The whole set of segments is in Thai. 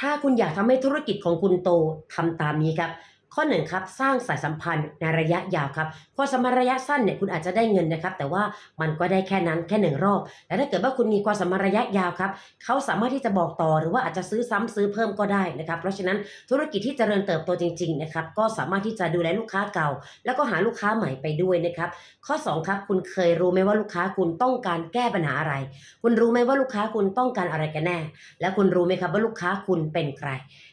ถ้าคุณอยากทำให้ธุรกิจของคุณโตทำตามนี้ครับ ข้อหนึ่งครับสร้างสายสัมพันธ์ในระยะยาวครับความสัมพันธ์ระยะสั้นเนี่ยคุณอาจจะได้เงินนะครับ แต่ว่ามันก็ได้แค่นั้นแค่หนึ่งรอบแต่ถ้าเกิดว่าคุณมีความสัมพันธ์ระยะยาวครับเขาสามารถที่จะบอกต่อหรือว่าอาจจะซื้อซ้ำซื้อเพิ่มก็ได้นะครับเพราะฉะนั้นธุรกิจที่เจริญเติบโตจริงๆนะครับก็สามารถที่จะดูแลลูกค้าเก่า แล้วก็หาลูกค้าใหม่ไปด้วยนะครับข้อสองครับคุณเคยรู้ไหมว่าลูกค้าคุณต้องการแก้ปัญหาอะไร คุณรู้ไหมว่าลูกค้าคุณต้องการอะไรกันแน่ และคุณรู้ไหมครับว่าลูกค้าคุณเป็นใคร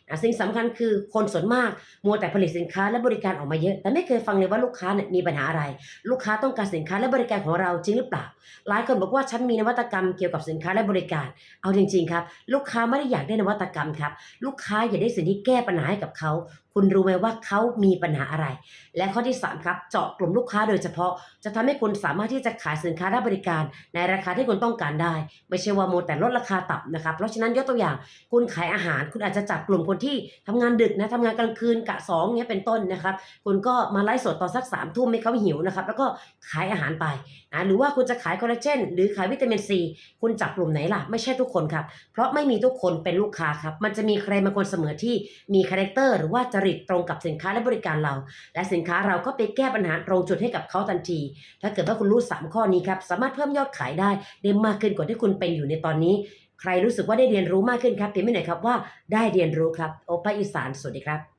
นะสิ่งสำคัญคือคนส่วนมากมัวแต่ผลิตสินค้าและบริการออกมาเยอะ แต่ไม่เคยฟังเลยว่าลูกค้าเนี่ยมีปัญหาอะไร ลูกค้าต้องการสินค้าและบริการของเราจริงหรือเปล่า หลายคนบอกว่าฉันมีนวัตกรรมเกี่ยวกับสินค้าและบริการ เอาจริงๆครับ ลูกค้าไม่ได้อยากได้นวัตกรรมครับ ลูกค้าอยากได้สิ่งที่แก้ปัญหาให้กับเขา คุณรู้ไหมว่าเขามีปัญหาอะไร และข้อที่สามครับเจาะกลุ่มลูกค้าโดยเฉพาะ จะทำให้คุณสามารถที่จะขายสินค้าและบริการ ในราคาที่คุณต้องการได้ ไม่ใช่ว่าโมแต่ลดราคาต่ำนะครับเพราะฉะนั้นยกตัวอย่าง คุณขายอาหาร คุณอาจจะจับกลุ่มคนที่ทำงานดึกนะทำงานกลางคืนกะสองเนี้ยเป็นต้นนะครับคุณก็มาไลฟ์สดตอนสักสามทุ่มให้เขาหิวนะครับแล้วก็ขายอาหารไปนะหรือว่าคุณจะขายคอลลาเจนหรือขายวิตามินซีคุณจับกลุ่มไหนล่ะไม่ใช่ทุกคนครับเพราะไม่มีทุกคนเป็นลูกค้าครับมันจะมีใครบางคนเสมอที่มีคาแรคเตอร์หรือว่าจริตตรงกับสินค้าและบริการเรา และสินค้าเราก็ไปแก้ปัญหาตรงจุดให้กับเขาทันที ถ้าเกิดว่าคุณรู้ 3 ข้อนี้ครับ สามารถเพิ่มยอดขายได้ได้มากขึ้นกว่าที่คุณเป็นอยู่ในตอนนี้ ใครรู้สึกว่าได้เรียนรู้มากขึ้นครับพิมพ์ไม่หน่อยครับว่าได้เรียนรู้ครับโอปาอีสานสวัสดีครับ